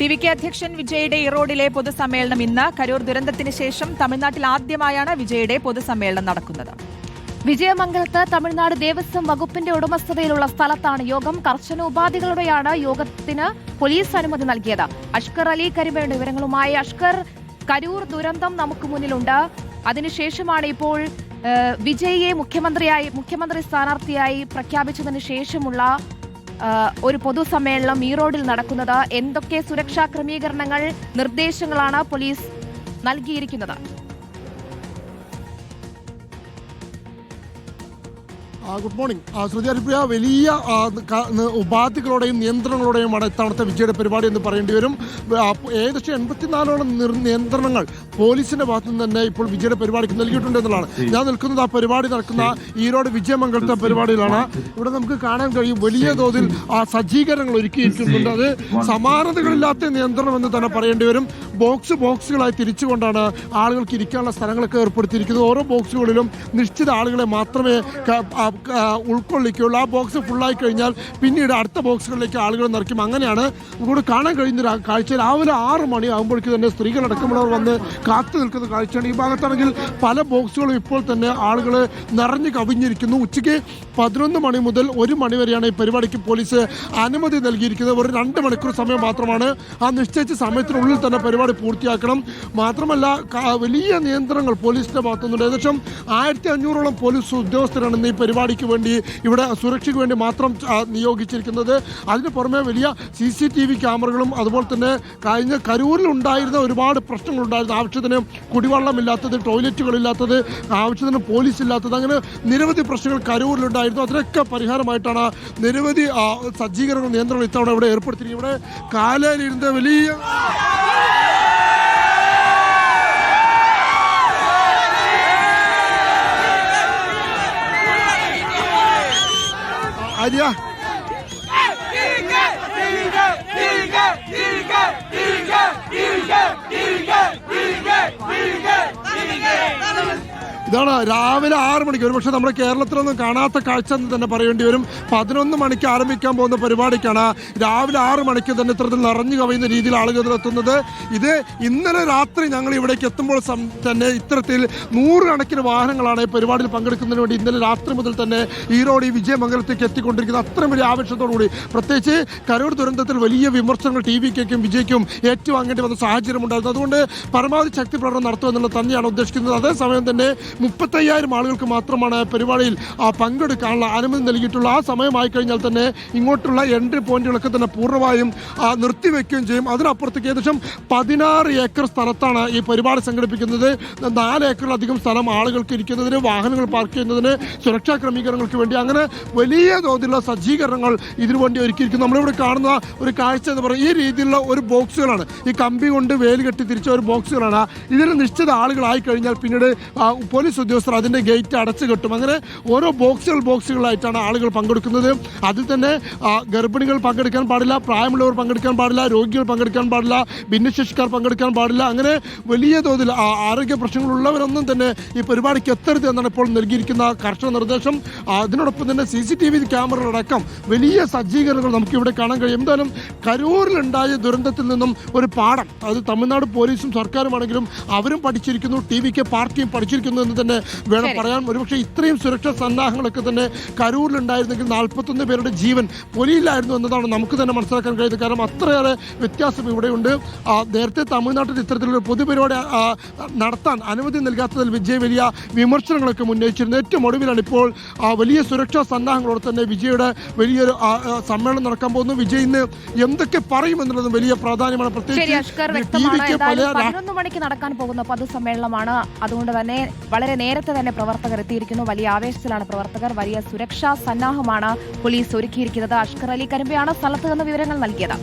T V K അധ്യക്ഷൻ വിജയുടെ ഇറോഡിലെ പൊതുസമ്മേളനം ഇന്ന് കരൂർ ദുരന്തത്തിന് ശേഷം തമിഴ്നാട്ടിൽ ആദ്യമായാണ് വിജയുടെ പൊതുസമ്മേളനം നടക്കുന്നത്. വിജയമംഗലത്ത് തമിഴ്നാട് ദേവസ്വം വകുപ്പിന്റെ ഉടമസ്ഥതയിലുള്ള സ്ഥലത്താണ് യോഗം. കർശന ഉപാധികളോടെയാണ് യോഗത്തിന് പോലീസ് അനുമതി നൽകിയത്. അഷ്കർ അലി കരിമയുടെ വിവരങ്ങളുമായി അഷ്കർ. കരൂർ ദുരന്തം നമുക്ക് മുന്നിലുണ്ട്. അതിനുശേഷമാണ് ഇപ്പോൾ വിജയിയെ മുഖ്യമന്ത്രിയായി മുഖ്യമന്ത്രി സ്ഥാനാർത്ഥിയായി പ്രഖ്യാപിച്ചതിന് ശേഷമുള്ള ഒരു പൊതുസമ്മേളനം ഈറോഡിൽ നടക്കുന്നത്. എന്തൊക്കെ സുരക്ഷാ ക്രമീകരണങ്ങൾ നിർദ്ദേശങ്ങളാണ് പോലീസ് നൽകിയിരിക്കുന്നത്? ഗുഡ് മോർണിംഗ് ശ്രുതി ഹരിപ്രിയ വലിയ ഉപാധികളോടെയും നിയന്ത്രണങ്ങളോടെയുമാണ് ഇത്തവണത്തെ വിജയുടെ പരിപാടി എന്ന് പറയേണ്ടി വരും. ഏകദേശം എൺപത്തിനാലോളം നിർ- നിയന്ത്രണങ്ങൾ പോലീസിന്റെ ഭാഗത്തു നിന്ന് തന്നെ ഇപ്പോൾ വിജയുടെ പരിപാടിക്ക് നൽകിയിട്ടുണ്ട് എന്നുള്ളതാണ്. ഞാൻ നിൽക്കുന്നത് ആ പരിപാടി നടക്കുന്ന ഈരോട് വിജയമംഗലത്തെ പരിപാടിയിലാണ്. ഇവിടെ നമുക്ക് കാണാൻ കഴിയും വലിയ തോതിൽ ആ സജ്ജീകരണങ്ങൾ ഒരുക്കിയിരിക്കുന്നുണ്ട് അത് സമാനതകളില്ലാത്ത നിയന്ത്രണം എന്ന് തന്നെ പറയേണ്ടി വരും. ബോക്സ് ബോക്സുകളായി തിരിച്ചുകൊണ്ടാണ് ആളുകൾക്ക് ഇരിക്കാനുള്ള സ്ഥലങ്ങളൊക്കെ ഏർപ്പെടുത്തിയിരിക്കുന്നത്. ഓരോ ബോക്സുകളിലും നിശ്ചിത ആളുകളെ മാത്രമേ ഉൾക്കൊള്ളിക്കുകയുള്ളൂ ആ ബോക്സ് ഫുള്ളായി കഴിഞ്ഞാൽ പിന്നീട് അടുത്ത ബോക്സുകളിലേക്ക് ആളുകൾ നിറയ്ക്കും. അങ്ങനെയാണ് ഇവിടെ കാണാൻ കഴിയുന്ന ഒരു കാഴ്ച. രാവിലെ ആറ് മണി ആകുമ്പോഴേക്ക് തന്നെ സ്ത്രീകളടക്കമുള്ളവർ വന്ന് കാത്തു നിൽക്കുന്ന കാഴ്ചയാണ് ഈ ഭാഗത്താണെങ്കിൽ പല ബോക്സുകളും ഇപ്പോൾ തന്നെ ആളുകൾ നിറഞ്ഞു കവിഞ്ഞിരിക്കുന്നു. ഉച്ചയ്ക്ക് പതിനൊന്ന് മണി മുതൽ ഒരു മണി വരെയാണ് ഈ പരിപാടിക്ക് പോലീസ് അനുമതി നൽകിയിരിക്കുന്നത്. ഒരു രണ്ട് മണിക്കൂർ സമയം മാത്രമാണ്. ആ നിശ്ചയിച്ച സമയത്തിനുള്ളിൽ തന്നെ പരിപാടി പൂർത്തിയാക്കണം. മാത്രമല്ല വലിയ നിയന്ത്രണങ്ങൾ പോലീസിന്റെ ഭാഗത്തുനിന്നുണ്ട്. ഏകദേശം ആയിരത്തി അഞ്ഞൂറോളം പോലീസ് ഉദ്യോഗസ്ഥരാണ് ഇന്ന് ഈ പരിപാടിക്ക് വേണ്ടി ഇവിടെ സുരക്ഷയ്ക്ക് വേണ്ടി മാത്രം നിയോഗിച്ചിരിക്കുന്നത്. അതിന് പുറമെ വലിയ സി സി ടി വി ക്യാമറകളും അതുപോലെ തന്നെ കഴിഞ്ഞ കരൂരിൽ ഉണ്ടായിരുന്ന ഒരുപാട് പ്രശ്നങ്ങളുണ്ടായിരുന്നു ആവശ്യത്തിന് കുടിവെള്ളമില്ലാത്തത് ടോയ്ലറ്റുകളില്ലാത്തത് ആവശ്യത്തിന് പോലീസ് ഇല്ലാത്തത് അങ്ങനെ നിരവധി പ്രശ്നങ്ങൾ കരൂരിലുണ്ടായിരുന്നു. അതിനൊക്കെ പരിഹാരമായിട്ടാണ് നിരവധി സജ്ജീകരണ നിയന്ത്രണങ്ങൾ ഇത്തവണ ഇവിടെ ഏർപ്പെടുത്തിയിരിക്കുന്നത്. ഇവിടെ കാലയിലിരുന്ന വലിയ Idea? Dirige! Dirige! Dirige! Dirige! Dirige! Dirige! ഇതാണ് രാവിലെ ആറ് മണിക്ക്. ഒരുപക്ഷെ നമ്മുടെ കേരളത്തിലൊന്നും കാണാത്ത കാഴ്ച എന്ന് തന്നെ പറയേണ്ടി വരും. പതിനൊന്ന് മണിക്ക് ആരംഭിക്കാൻ പോകുന്ന പരിപാടിക്കാണ് രാവിലെ ആറ് മണിക്ക് തന്നെ ഇത്തരത്തിൽ നിറഞ്ഞു കവിയുന്ന രീതിയിൽ ആളുകൾ എത്തുന്നത്. ഇത് ഇന്നലെ രാത്രി ഞങ്ങൾ ഇവിടേക്ക് എത്തുമ്പോൾ തന്നെ ഇത്തരത്തിൽ നൂറുകണക്കിന് വാഹനങ്ങളാണ് ഈ പരിപാടിയിൽ പങ്കെടുക്കുന്നതിന് വേണ്ടി ഇന്നലെ രാത്രി മുതൽ തന്നെ ഈറോഡ് ഈ വിജയമംഗലത്തേക്ക് എത്തിക്കൊണ്ടിരിക്കുന്നത്. അത്രയും വലിയ ആവേശത്തോടുകൂടി പ്രത്യേകിച്ച് കരൂർ ദുരന്തത്തിൽ വലിയ വിമർശനങ്ങൾ ടി വിക്കും വിജയ്ക്കും ഏറ്റുവാങ്ങേണ്ടി വന്ന സാഹചര്യം ഉണ്ടായിരുന്നു അതുകൊണ്ട് പരമാവധി ശക്തി പ്രകടനം നടത്തുക എന്നുള്ളത് തന്നെയാണ് ഉദ്ദേശിക്കുന്നത്. അതേസമയം തന്നെ മുപ്പത്തയ്യായിരം ആളുകൾക്ക് മാത്രമാണ് പരിപാടിയിൽ പങ്കെടുക്കാനുള്ള അനുമതി നൽകിയിട്ടുള്ള. ആ സമയമായി കഴിഞ്ഞാൽ തന്നെ ഇങ്ങോട്ടുള്ള എൻട്രി പോയിന്റുകളൊക്കെ തന്നെ പൂർണമായും നിർത്തിവെക്കുകയും ചെയ്യും. അതിനപ്പുറത്തേക്ക് ഏകദേശം പതിനാറ് ഏക്കർ സ്ഥലത്താണ് ഈ പരിപാടി സംഘടിപ്പിക്കുന്നത്. നാല് ഏക്കറിലധികം സ്ഥലം ആളുകൾക്ക് ഇരിക്കുന്നതിന് വാഹനങ്ങൾ പാർക്ക് ചെയ്യുന്നതിന് സുരക്ഷാ ക്രമീകരണങ്ങൾക്ക് വേണ്ടി അങ്ങനെ വലിയ തോതിലുള്ള സജ്ജീകരണങ്ങൾ ഇതിനുവേണ്ടി ഒരുക്കിയിരിക്കുന്നു. നമ്മളിവിടെ കാണുന്ന ഒരു കാഴ്ച എന്ന് പറയുന്നത് ഈ രീതിയിലുള്ള ഒരു ബോക്സുകളാണ്. ഈ കമ്പി കൊണ്ട് വേലുകെട്ടി തിരിച്ച ഒരു ബോക്സുകളാണ്. ഇതിൽ നിശ്ചിത ആളുകളായി കഴിഞ്ഞാൽ പിന്നീട് ആ, പോലീസ് ഉദ്യോഗസ്ഥർ അതിന്റെ ഗേറ്റ് അടച്ചു കെട്ടും. അങ്ങനെ ഓരോ ബോക്സുകൾ ബോക്സുകളായിട്ടാണ് ആളുകൾ പങ്കെടുക്കുന്നത്. അതിൽ തന്നെ ഗർഭിണികൾ പങ്കെടുക്കാൻ പാടില്ല പ്രായമുള്ളവർ പങ്കെടുക്കാൻ പാടില്ല രോഗികൾ പങ്കെടുക്കാൻ പാടില്ല ഭിന്നശേഷിക്കാർ പങ്കെടുക്കാൻ പാടില്ല. അങ്ങനെ വലിയ തോതിൽ ആരോഗ്യ പ്രശ്നങ്ങളുള്ളവരൊന്നും തന്നെ ഈ പരിപാടിക്ക് എത്തരുത് എന്നാണ് ഇപ്പോൾ നൽകിയിരിക്കുന്ന കർശന നിർദ്ദേശം. അതിനോടൊപ്പം തന്നെ സി സി ടി വി ക്യാമറകളടക്കം വലിയ സജ്ജീകരണങ്ങൾ നമുക്ക് ഇവിടെ കാണാൻ കഴിയും. എന്തായാലും കരൂരിലുണ്ടായ ദുരന്തത്തിൽ നിന്നും ഒരു പാഠം അത് തമിഴ്നാട് പോലീസും സർക്കാരുമാണെങ്കിലും അവരും പഠിച്ചിരിക്കുന്നു ടി വിക്ക് പാർട്ടിയും പഠിച്ചിരിക്കുന്നു എന്ന് തന്നെ വേണം പറയാൻ. ഒരുപക്ഷെ ഇത്രയും സുരക്ഷാ സന്നാഹങ്ങളൊക്കെ തന്നെ കരൂരിലുണ്ടായിരുന്നെങ്കിൽ നാൽപ്പത്തൊന്ന് പേരുടെ ജീവൻ പൊലിയില്ലായിരുന്നു എന്നതാണ് നമുക്ക് തന്നെ മനസ്സിലാക്കാൻ കഴിയുന്നത്. കാരണം അത്രയേറെ വ്യത്യാസം ഇവിടെയുണ്ട്. നേരത്തെ തമിഴ്നാട്ടിൽ ഇത്തരത്തിലൊരു പൊതുപരിപാടി നടത്താൻ അനുമതി നൽകാത്തതിൽ വിജയ് വലിയ വിമർശനങ്ങളൊക്കെ ഉന്നയിച്ചിരുന്നു. ഏറ്റവും ഒടുവിലാണ് ഇപ്പോൾ വലിയ സുരക്ഷാ സന്നാഹങ്ങളോട് തന്നെ വിജയുടെ വലിയൊരു സമ്മേളനം നടക്കാൻ പോകുന്നു. വിജയ് ഇന്ന് എന്തൊക്കെ പറയും വലിയ പ്രാധാന്യമാണ്. പ്രത്യേകിച്ച് പതിനൊന്ന് മണിക്ക് നടക്കാൻ പോകുന്ന പൊതുസമ്മേളനമാണ്. അതുകൊണ്ട് തന്നെ വളരെ നേരത്തെ തന്നെ പ്രവർത്തകർ എത്തിയിരിക്കുന്നു. വലിയ ആവേശത്തിലാണ് പ്രവർത്തകർ. വലിയ സുരക്ഷാ സന്നാഹമാണ് പോലീസ് ഒരുക്കിയിരിക്കുന്നത്. അഷ്കർ അലി കരിമ്പയാണ് സ്ഥലത്ത് നിന്ന് വിവരങ്ങൾ നൽകിയത്.